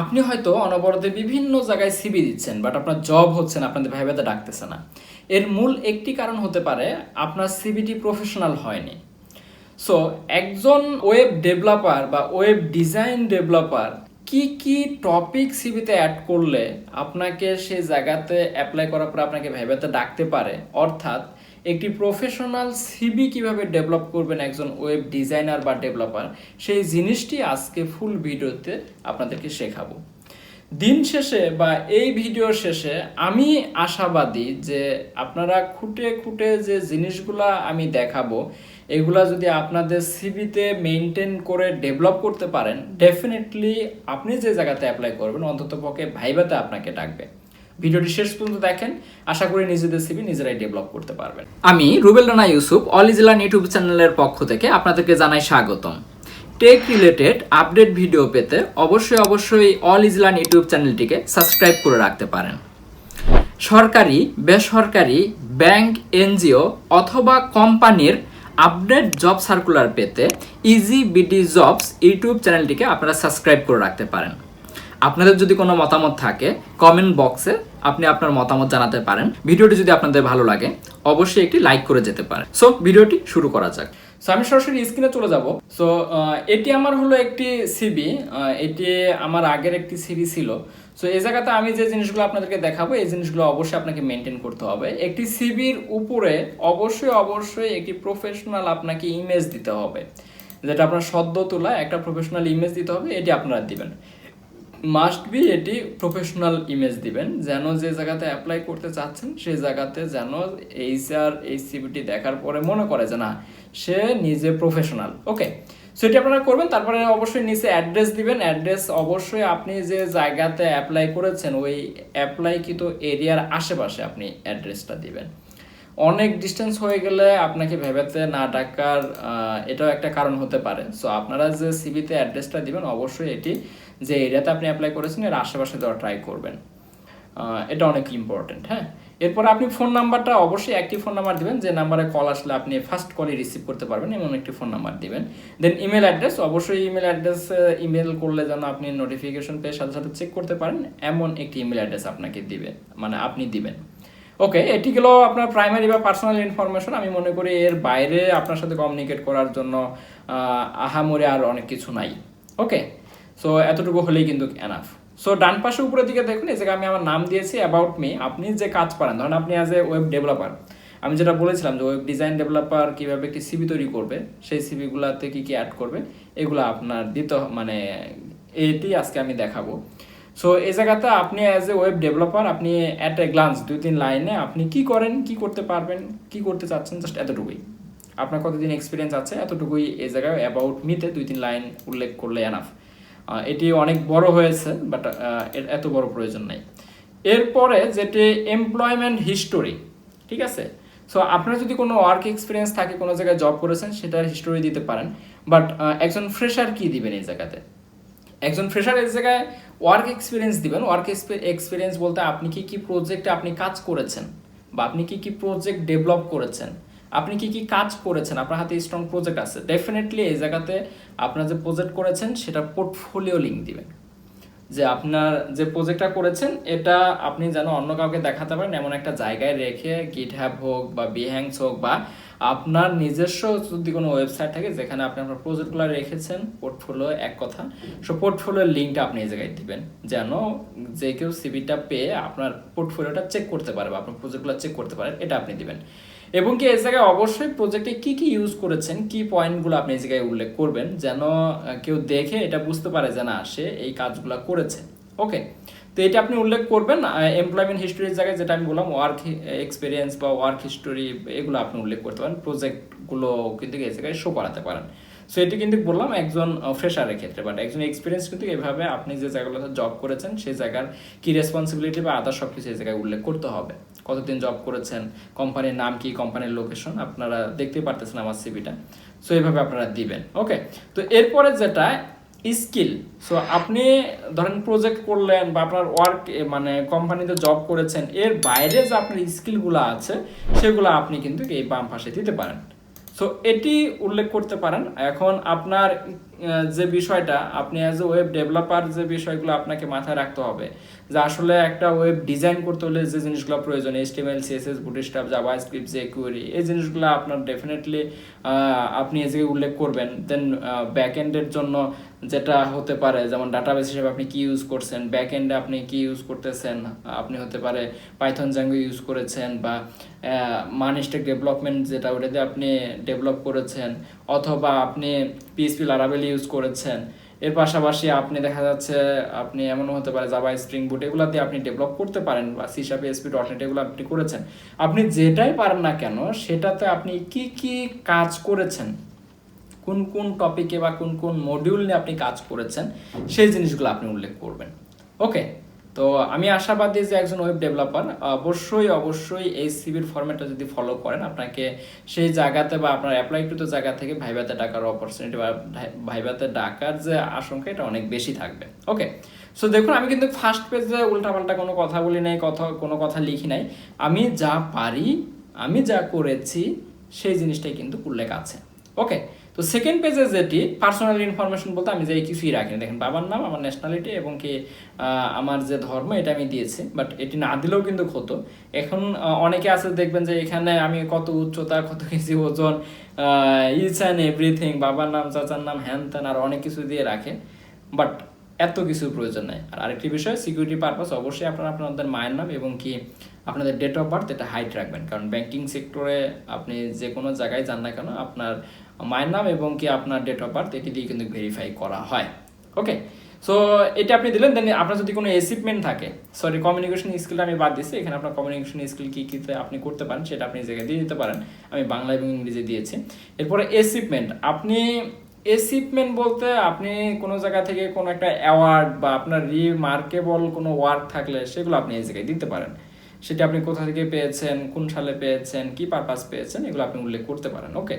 আপনি হয়তো অনবরতে বিভিন্ন জায়গায় সিবি দিচ্ছেন বাট আপনার জব হচ্ছে না, আপনাদের ভাইবাতে ডাকতেছে না। এর মূল একটি কারণ হতে পারে আপনার সিবিটি প্রফেশনাল হয়নি। সো একজন ওয়েব ডেভেলপার বা ওয়েব ডিজাইন ডেভেলপার কি কি টপিক সিবিতে অ্যাড করলে আপনাকে সেই জায়গাতে অ্যাপ্লাই করার পর আপনাকে ভেবেতে ডাকতে পারে? অর্থাৎ একটি প্রফেশনাল সিবি কীভাবে ডেভেলপ করবেন একজন ওয়েব ডিজাইনার বা ডেভেলপার সেই জিনিসটি আজকে ফুল ভিডিওতে আপনাদেরকে শেখাবো। দিন শেষে বা এই ভিডিও শেষে আমি আশাবাদী যে আপনারা খুঁটে খুঁটে যে জিনিসগুলা আমি দেখাবো এগুলা যদি আপনাদের সিবিতে মেনটেন করে ডেভেলপ করতে পারেন ডেফিনেটলি আপনি যে জায়গাতে অ্যাপ্লাই করবেন অন্তত পক্ষে ভাইবাতে আপনাকে ডাকবে। ভিডিওটি শেষ পর্যন্ত দেখেন, আশা করি নিজেদের সিবি নিজেরাই ডেভেলপ করতে পারবেন। আমি রুবেল রানা ইউসুফ, অল ইজলান ইউটিউব চ্যানেলের পক্ষ থেকে আপনাদেরকে জানাই স্বাগতম। টেক রিলেটেড আপডেট ভিডিও পেতে অবশ্যই অবশ্যই অল ইজলান ইউটিউব চ্যানেলটিকে সাবস্ক্রাইব করে রাখতে পারেন। সরকারি, বেসরকারি ব্যাংক এনজিও অথবা কোম্পানির আপডেট জব সার্কুলার পেতে ইজি বিডি জবস ইউটিউব চ্যানেলটিকে আপনারা সাবস্ক্রাইব করে রাখতে পারেন। আপনাদের যদি কোনো মতামত থাকে কমেন্ট বক্সে আপনি আপনার মতামত জানাতে পারেন। ভিডিওটি যদি আপনাদের ভালো লাগে, অবশ্যই একটি লাইক করে যেতে পারেন। সো ভিডিওটি শুরু করা যাক। সো আমি সরাসরি স্ক্রিনে চলে যাব। সো এটি আমার হলো একটি সিবি এটি আমার আগের একটি সিবি ছিল। সো এই জায়গাতে আমি যে জিনিসগুলো আপনাদেরকে দেখাবো, এই জিনিসগুলো অবশ্যই আপনাকে মেনটেন করতে হবে। একটি সিবির উপরে অবশ্যই অবশ্যই একটি প্রফেশনাল আপনাকে ইমেজ দিতে হবে। যেটা আপনার সদ্য তোলা একটা প্রফেশনাল ইমেজ দিতে হবে, এটি আপনারা দিবেন। মাস্ট বি এটি প্রফেশনাল ইমেজ দিবেন, যেন যে জায়গাতে অ্যাপ্লাই করতে চাচ্ছেন সেই জায়গাতে যেন এইচআর এই সিবিটি দেখার পরে মনে করে যে না, সে নিজে প্রফেশনাল ওকে সেটি আপনারা করবেন, তারপরে অবশ্যই নিচে অ্যাড্রেস দিবেন। অ্যাড্রেস অবশ্যই আপনি যে জায়গাতে অ্যাপ্লাই করেছেন, ওই অ্যাপ্লাইকৃত এরিয়ার আশেপাশে আপনি অ্যাড্রেসটা দিবেন। অনেক ডিস্টেন্স হয়ে গেলে আপনাকে ভেবেতে না ডাকার এটাও একটা কারণ হতে পারে। সো আপনারা যে সিবিতে অ্যাড্রেসটা দিবেন, অবশ্যই এটি যে এরিয়াতে আপনি অ্যাপ্লাই করেছেন, এর আশেপাশে দেওয়া ট্রাই করবেন। এটা অনেক ইম্পর্টেন্ট হ্যাঁ? এরপর আপনি ফোন নাম্বারটা অবশ্যই একটি ফোন নাম্বার দিবেন। যে নাম্বারে কল আসলে আপনি ফার্স্ট কলে রিসিভ করতে পারবেন এমন একটি ফোন নাম্বার দিবেন। দেন ইমেল অ্যাড্রেস অবশ্যই ইমেল অ্যাড্রেস ইমেল করলে যেন আপনি নোটিফিকেশন পেয়ে সাথে সাথে চেক করতে পারেন। এমন একটি ইমেল অ্যাড্রেস আপনাকে দিবেন মানে আপনি দিবেন। ওকে এটি গেলো আপনার প্রাইমারি বা পার্সোনাল ইনফরমেশন আমি মনে করি এর বাইরে আপনার সাথে কমিউনিকেট করার জন্য আহ, আহামরে আর অনেক কিছু নাই। ওকে সো এতটুকু হলেই কিন্তু এনাফ সো ডান পাশে উপরের দিকে দেখুন, এই জায়গায় আমি আমার নাম দিয়েছি অ্যাবাউট মি আপনি যে কাজ পারেন ধরেন আপনি অ্যাজ এ ওয়েব ডেভেলপার আমি যেটা বলেছিলাম যে ওয়েব ডিজাইন ডেভেলপার কীভাবে একটি সিবি তৈরি করবে, সেই সিবিগুলোতে কি কি অ্যাড করবে, এগুলো আপনার দিতে মানে এটি আজকে আমি দেখাবো। সো এই জায়গাতে আপনি অ্যাজ এ ওয়েব ডেভেলপার আপনি অ্যাট এ গ্লান্স দুই তিন লাইনে আপনি কি করেন, কি করতে পারবেন, কি করতে চাচ্ছেন জাস্ট এতটুকুই। আপনার কতদিন এক্সপিরিয়েন্স আছে, এতটুকুই এই জায়গায় অ্যাবাউট মিতে দুই তিন লাইন উল্লেখ করলে এনাফ এটি অনেক বড় হয়েছে বাট এত বড় প্রয়োজন নাই। এরপরে যেটি এমপ্লয়মেন্ট হিস্টোরি ঠিক আছে? সো আপনার যদি কোনো ওয়ার্ক এক্সপিরিয়েন্স থাকে, কোনো জায়গায় জব করেছেন, সেটার হিস্টোরি দিতে পারেন বাট একজন ফ্রেশার কি দিবেন এই জায়গাতে? একজন ফ্রেশার এই জায়গায় ওয়ার্ক এক্সপিরিয়েন্স দিবেন। ওয়ার্ক এক্সপিরিয়েন্স বলতে আপনি কি কি প্রজেক্টে আপনি কাজ করেছেন, বা আপনি কি কি প্রজেক্ট ডেভেলপ করেছেন আপনি কি কি কাজ করেছেন? আপনার হাতে স্ট্রং প্রজেক্ট আছে। ডেফিনেটলি এই জায়গাতে আপনার যে প্রজেক্ট করেছেন, সেটা পোর্টফোলিও লিঙ্ক দিবেন। যে আপনার যে প্রজেক্টটা করেছেন, এটা আপনি যেন অন্য কাউকে দেখাতে পারেন, এমন একটা জায়গায় রেখে গিট হ্যাব হোক বা বিহ্যাংস হোক বা আপনার নিজস্ব যদি কোনো ওয়েবসাইট থাকে, যেখানে আপনি আপনার প্রজেক্টগুলো রেখেছেন পোর্টফোলিও এক কথা, সো পোর্টফোলিওর লিঙ্কটা আপনি এই জায়গায় দিবেন। যেন যে কেউ সিবিটা পেয়ে আপনার পোর্টফোলিওটা চেক করতে পারে বা আপনার প্রজেক্টগুলো চেক করতে পারে, এটা আপনি দিবেন। এবং কি এই জায়গায় অবশ্যই প্রজেক্টে কি কি ইউজ করেছেন, কি পয়েন্টগুলো আপনি এই জায়গায় উল্লেখ করবেন যেন কেউ দেখে এটা বুঝতে পারে যে না, সে এই কাজগুলো করেছে। ওকে তো এটা আপনি উল্লেখ করবেন এমপ্লয়মেন্ট হিস্টোরির জায়গায় যেটা আমি বললাম ওয়ার্ক এক্সপিরিয়েন্স বা ওয়ার্ক হিস্টোরি এগুলো আপনি উল্লেখ করতে পারেন প্রজেক্টগুলো কিন্তু এই জায়গায় শো করাতে পারেন। সো এটি কিন্তু বললাম একজন ফ্রেশারের ক্ষেত্রে বাট একজন এক্সপিরিয়েন্স কিন্তু এভাবে আপনি যে জায়গাগুলোতে জব করেছেন, সেই জায়গার কি রেসপন্সিবিলিটি বা আদার সব কিছু এই জায়গায় উল্লেখ করতে হবে। কতদিন জব করেছেন কোম্পানির নাম কি কোম্পানির লোকেশন আপনারা দেখতে পারতেছেন আমার সিবিটা সো এইভাবে আপনারা দিবেন ওকে তো এরপরে যেটা স্কিল সো আপনি ধরেন প্রজেক্ট করলেন বা আপনার ওয়ার্ক মানে কোম্পানিতে জব করেছেন, এর বাইরে যে আপনার স্কিলগুলো আছে, সেগুলো আপনি কিন্তু এই বাম পাশে দিতে পারেন। সো এটি উল্লেখ করতে পারেন। এখন আপনার যে বিষয়টা, আপনি অ্যাজ এ ওয়েব ডেভেলপার যে বিষয়গুলো আপনাকে মাথায় রাখতে হবে, যে আসলে একটা ওয়েব ডিজাইন করতে হলে যে জিনিসগুলো প্রয়োজন এইচটিএমএল সিএসএস স্কিপ যে জেকুয়েরি এই জিনিসগুলো আপনার ডেফিনেটলি আপনি এই উল্লেখ করবেন। দেন ব্যাক এন্ডের জন্য যেটা হতে পারে, যেমন ডাটাবেস হিসেবে আপনি কি ইউজ করছেন ব্যাক এন্ডে আপনি কি ইউজ করতেছেন, আপনি হতে পারে পাইথন জাঙ্গো ইউজ করেছেন বা মানিস্টেক ডেভেলপমেন্ট যেটা ওটাতে আপনি ডেভেলপ করেছেন, অথবা আপনি পিএসপি লারাবেল ইউজ করেছেন। এর পাশাপাশি আপনি দেখা যাচ্ছে আপনি এমনও হতে পারে জাভা স্প্রিং বুট এগুলো দিয়ে আপনি ডেভেলপ করতে পারেন বা সিসাপ এসপি ডট এগুলো আপনি করেছেন। আপনি যেটাই পারেন না কেন, সেটাতে আপনি কি কি কাজ করেছেন কোন কোন টপিকে বা কোন কোন মডিউল নিয়ে আপনি কাজ করেছেন, সেই জিনিসগুলো আপনি উল্লেখ করবেন। ওকে তো আমি আশাবাদী যে একজন ওয়েব ডেভেলপার অবশ্যই অবশ্যই এই সিভির ফরম্যাটটা যদি ফলো করেন, আপনাকে সেই জায়গাতে বা আপনার অ্যাপ্লাইকৃত জায়গা থেকে ভাইভাতে ডাকার অপরচুনিটি বা ভাই- ভাইভাতে ডাকার যে আশঙ্কা, এটা অনেক বেশি থাকবে। ওকে সো দেখুন, আমি কিন্তু ফার্স্ট পেজে উল্টাপাল্টা কোনো কথা বলি নাই, কথা, কোনো কথা লিখি নাই। আমি যা পারি, আমি যা করেছি, সেই জিনিসটাই কিন্তু উল্লেখ আছে। ওকে তো সেকেন্ড পেজে যেটি পার্সোনাল ইনফরমেশন বলতে আমি যে কিছুই রাখিনি দেখেন, বাবার নাম, আমার ন্যাশনালিটি এবং কি আমার যে ধর্ম, এটা আমি দিয়েছি। বাট এটি না দিলেও কিন্তু হতো এখন অনেকে আছে, দেখবেন যে এখানে আমি কত উচ্চতা, কত কেজি ওজন ইচ অ্যান্ড এভরিথিং বাবার নাম, চাচার নাম, হ্যান ত্যান, আর অনেক কিছু দিয়ে রাখে। বাট এত কিছু প্রয়োজন নেই। আর আরেকটি বিষয় সিকিউরিটি পারপাস অবশ্যই আপনারা আপনাদের মায়ের নাম এবং কি, আপনাদের ডেট অফ বার্থ এটা হাইট রাখবেন। কারণ ব্যাংকিং সেক্টরে আপনি যে কোনো জায়গায় যান না কেন, আপনার মায়ের নাম এবং কি আপনার ডেট অফ বার্থ এটি দিয়ে কিন্তু ভেরিফাই করা হয়। ওকে সো এটা আপনি দিলেন দেন আপনার যদি কোনো অ্যাচিভমেন্ট থাকে সরি কমিউনিকেশন স্কিলটা আমি বাদ দিচ্ছি এখানে আপনার কমিউনিকেশন স্কিল কী কীতে আপনি করতে পারেন, সেটা আপনি জায়গায় দিয়ে দিতে পারেন। আমি বাংলা এবং ইংরেজি দিয়েছি। এরপরে অ্যাচিভমেন্ট আপনি অ্যাচিভমেন্ট বলতে আপনি কোনো জায়গা থেকে কোনো একটা অ্যাওয়ার্ড বা আপনার রিমার্কেবল কোনো ওয়ার্ক থাকলে সেগুলো আপনি এই জায়গায় দিতে পারেন। সেটা আপনি কোথা থেকে পেয়েছেন, কোন সালে পেয়েছেন, কি পারপাস পেয়েছেন, এগুলো আপনি উল্লেখ করতে পারেন। ওকে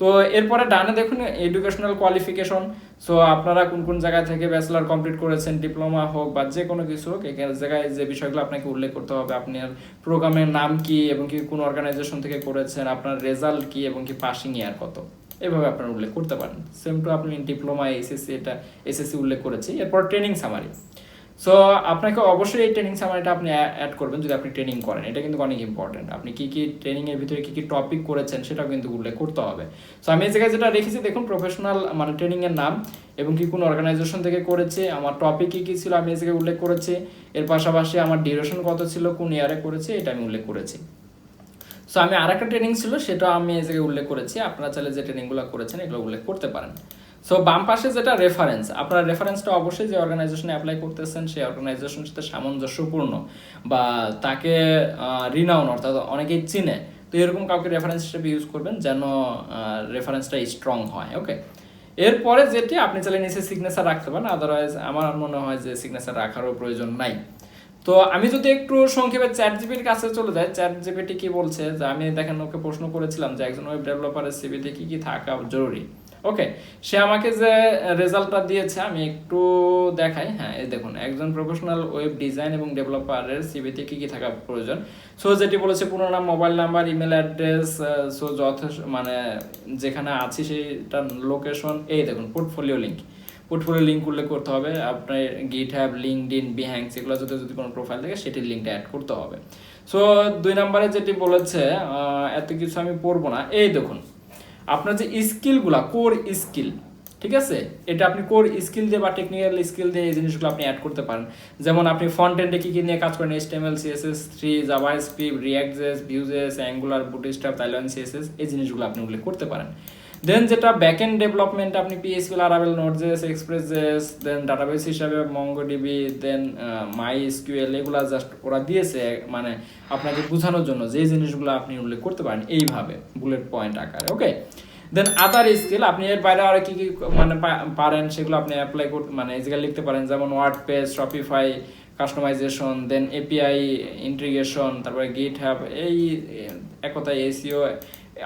তো এরপরে ডানে দেখুন এডুকেশনাল কোয়ালিফিকেশন সো আপনারা কোন কোন জায়গা থেকে ব্যাচেলার কমপ্লিট করেছেন ডিপ্লোমা হোক বা যে কোনো কিছু হোক, এখানে জায়গায় যে বিষয়গুলো আপনাকে উল্লেখ করতে হবে আপনার প্রোগ্রামের নাম কি এবং কি কোন অর্গানাইজেশন থেকে করেছেন, আপনার রেজাল্ট কি এবং কি পাসিং ইয়ার কত? এভাবে আপনারা উল্লেখ করতে পারেন। সেম টু আপনি ডিপ্লোমা এসএসসি এটা এসএসসি উল্লেখ করেছি। এরপর ট্রেনিং সামারি সো আপনাকে অবশ্যই এই ট্রেনিং সামারিটা আপনি অ্যাড করবেন যদি আপনি ট্রেনিং করেন। এটা কিন্তু অনেক ইম্পর্টেন্ট আপনি কী কি ট্রেনিং এর ভিতরে কী কী টপিক করেছেন সেটাও কিন্তু উল্লেখ করতে হবে। সো আমি এই জায়গায় যেটা রেখেছি, দেখুন প্রফেশনাল মানে ট্রেনিংয়ের নাম এবং কি কোন অর্গানাইজেশন থেকে করেছে, আমার টপিক কী কী ছিল আমি এই জায়গায় উল্লেখ করেছি, এর পাশাপাশি আমার ডিউরেশন কত ছিল, কোন ইয়ারে করেছে, এটা আমি উল্লেখ করেছি। সো আমি আরেকটা ট্রেনিং ছিল, সেটা আমি এই জায়গায় উল্লেখ করেছি। আপনারা চাইলে যে ট্রেনিংগুলো করেছেন, এগুলো উল্লেখ করতে পারেন। সো বাম পাশে যেটা রেফারেন্স আপনার রেফারেন্সটা অবশ্যই যে অর্গানাইজেশনে অ্যাপ্লাই করতেছেন, সেই অর্গানাইজেশনের সাথে সামঞ্জস্যপূর্ণ বা তাকে রিনাউন অর্থাৎ অনেকেই চিনে। তো এরকম কাউকে রেফারেন্স হিসেবে ইউজ করবেন যেন রেফারেন্সটা স্ট্রং হয় ওকে এরপরে যেটি, আপনি চাইলে নিচে সিগনেচার রাখতে পারেন আদারওয়াইজ আমার মনে হয় যে সিগনেচার রাখারও প্রয়োজন নাই। তো আমি যদি একটু সংক্ষেপে চ্যাট জিপির কাছে চলে যাই চ্যাট জিপিটি কি বলছে? যে আমি দেখেন ওকে প্রশ্ন করেছিলাম যে একজন ওয়েব ডেভেলপারের সিভিতে কি কি থাকা জরুরি? ওকে সে আমাকে যে রেজাল্টটা দিয়েছে, আমি একটু দেখাই। হ্যাঁ এই দেখুন, একজন প্রফেশনাল ওয়েব ডিজাইন এবং ডেভেলপারের সিভিতে কি কি থাকা প্রয়োজন? সো যেটি বলেছে, পুরো নাম mobile number email address so যথেষ্ট মানে যেখানে আছি সেইটার লোকেশন এই দেখুন পোর্টফোলিও লিঙ্ক পোর্টফোলিও লিঙ্ক উল্লেখ করতে হবে। আপনার গিট হ্যাব লিঙ্কড ইন বিহ্যাংস এগুলো যদি যদি কোনো প্রোফাইল থাকে, সেটির লিঙ্কটা অ্যাড করতে হবে। সো দুই নম্বরে যেটি বলেছে এত কিছু আমি পড়ব না। এই দেখুন আপনার যে স্কিলগুলা কোর স্কিল ঠিক আছে? এটা আপনি কোর স্কিল দিয়ে বা টেকনিক্যাল স্কিল দিয়ে এই জিনিসগুলো আপনি অ্যাড করতে পারেন। যেমন আপনি ফ্রন্ট এন্ডে কী কী নিয়ে কাজ করেন? HTML CSS three JavaScript React JS Vue JS Angular Bootstrap Tailwind CSS এই জিনিসগুলো আপনি উল্লেখ করতে পারেন। দেন যেটা ব্যাক এন্ড ডেভেলপমেন্ট আপনি PHP লারাবেল Node JS Express JS then database হিসাবে মঙ্গোডিবি দেন মাই এসকিউএল এগুলা জাস্ট ওরা দিয়েছে মানে আপনাকে বোঝানোর জন্য যে জিনিসগুলো আপনি উল্লেখ করতে পারেন এইভাবে বুলেট পয়েন্ট আকারে ওকে দেন আদার স্কিল আপনি এর বাইরে আর কি কি মানে পারেন, সেগুলো আপনি অ্যাপ্লাই করতে মানে জায়গায় লিখতে পারেন, যেমন WordPress Shopify customisation then API integration তারপরে গিট হ্যাব এই এক কথায় এসিও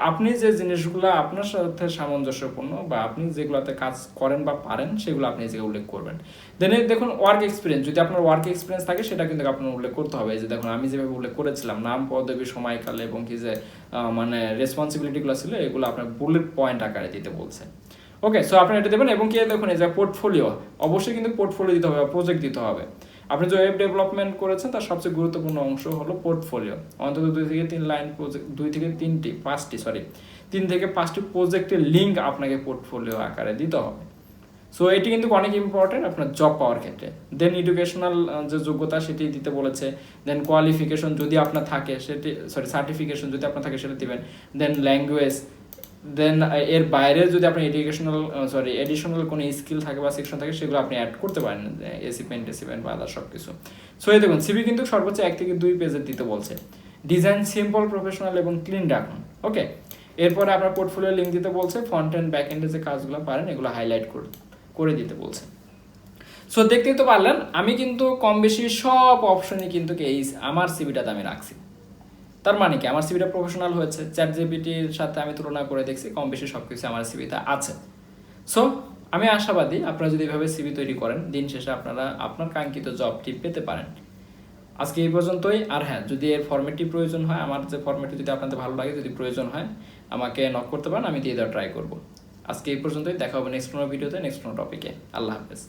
আপনি যে জিনিসগুলো আপনার সাথে সামঞ্জস্যপূর্ণ বা আপনি যেগুলোতে কাজ করেন বা পারেন, সেগুলো আপনি জায়গায় উল্লেখ করবেন। দেন দেখুন ওয়ার্ক এক্সপিরিয়েন্স যদি আপনার ওয়ার্ক এক্সপিরিয়েন্স থাকে, সেটা কিন্তু আপনার উল্লেখ করতে হবে। যে দেখুন, আমি যেভাবে উল্লেখ করেছিলাম, নাম, পদবী, সময়কাল এবং কি যে মানে রেসপন্সিবিলিটিগুলো ছিল, এগুলো আপনার বুলেট পয়েন্ট আকারে দিতে বলছে। ওকে সো আপনি এটা দেবেন এবং কি, দেখুন, এই যে পোর্টফোলিও অবশ্যই কিন্তু পোর্টফোলিও দিতে হবে প্রজেক্ট দিতে হবে। আপনি যে ওয়েব ডেভেলপমেন্ট করেছেন, তার সবচেয়ে গুরুত্বপূর্ণ অংশ হলো পোর্টফোলিও অন্তত দুই থেকে তিন লাইন প্রজেক্ট দুই থেকে তিনটি, পাঁচটি সরি তিন থেকে পাঁচটি প্রজেক্টের লিঙ্ক আপনাকে পোর্টফোলিও আকারে দিতে হবে। সো এটি কিন্তু অনেক ইম্পর্টেন্ট আপনার জব পাওয়ার ক্ষেত্রে। দেন এডুকেশনাল যে যোগ্যতা সেটি দিতে বলেছে দেন কোয়ালিফিকেশন যদি আপনার থাকে, সেটি সরি সার্টিফিকেশন যদি আপনার থাকে, সেটা দিবেন। দেন ল্যাঙ্গুয়েজ দেন এর বাইরে যদি আপনার এডুকেশনাল সরি এডিশনাল কোনো স্কিল থাকে বা সেকশন থাকে, সেগুলো আপনি অ্যাড করতে পারেন এসি পেন টেসি পেন বা আদার সব কিছু। সো এই দেখুন সিবি কিন্তু সর্বোচ্চ এক থেকে দুই পেজের দিতে বলছে। ডিজাইন সিম্পল প্রফেশনাল এবং ক্লিন রাখুন ওকে এরপরে আপনার পোর্টফোলিও লিঙ্ক দিতে বলছে ফ্রন্ট এন্ড ব্যাক এন্ডে যে কাজগুলো পারেন, এগুলো হাইলাইট করে দিতে বলছে। সো দেখতেই তো পারলেন, আমি কিন্তু কম বেশি সব অপশনই কিন্তু এই আমার সিবিটাতে আমি রাখছি। তার মানে কি? আমার সিবিটা প্রফেশনাল হয়েছে চ্যাট জিপিটির সাথে আমি তুলনা করে দেখছি, কম বেশি সব কিছু আমার সিবিতে আছে। সো আমি আশাবাদী আপনারা যদি এভাবে সিবি তৈরি করেন, দিন শেষে আপনারা আপনার কাঙ্ক্ষিত জবটি পেতে পারেন। আজকে এই পর্যন্তই। আর হ্যাঁ যদি এর ফর্মেটটি প্রয়োজন হয়, আমার যে ফর্মেটটি যদি আপনাদের ভালো লাগে, যদি প্রয়োজন হয়, আমাকে নক করতে পারেন, আমি দিয়ে দেওয়ার ট্রাই করব। আজকে এই পর্যন্তই। দেখা হবে নেক্সট কোনো ভিডিওতে নেক্সট কোনো টপিকে আল্লাহ হাফেজ।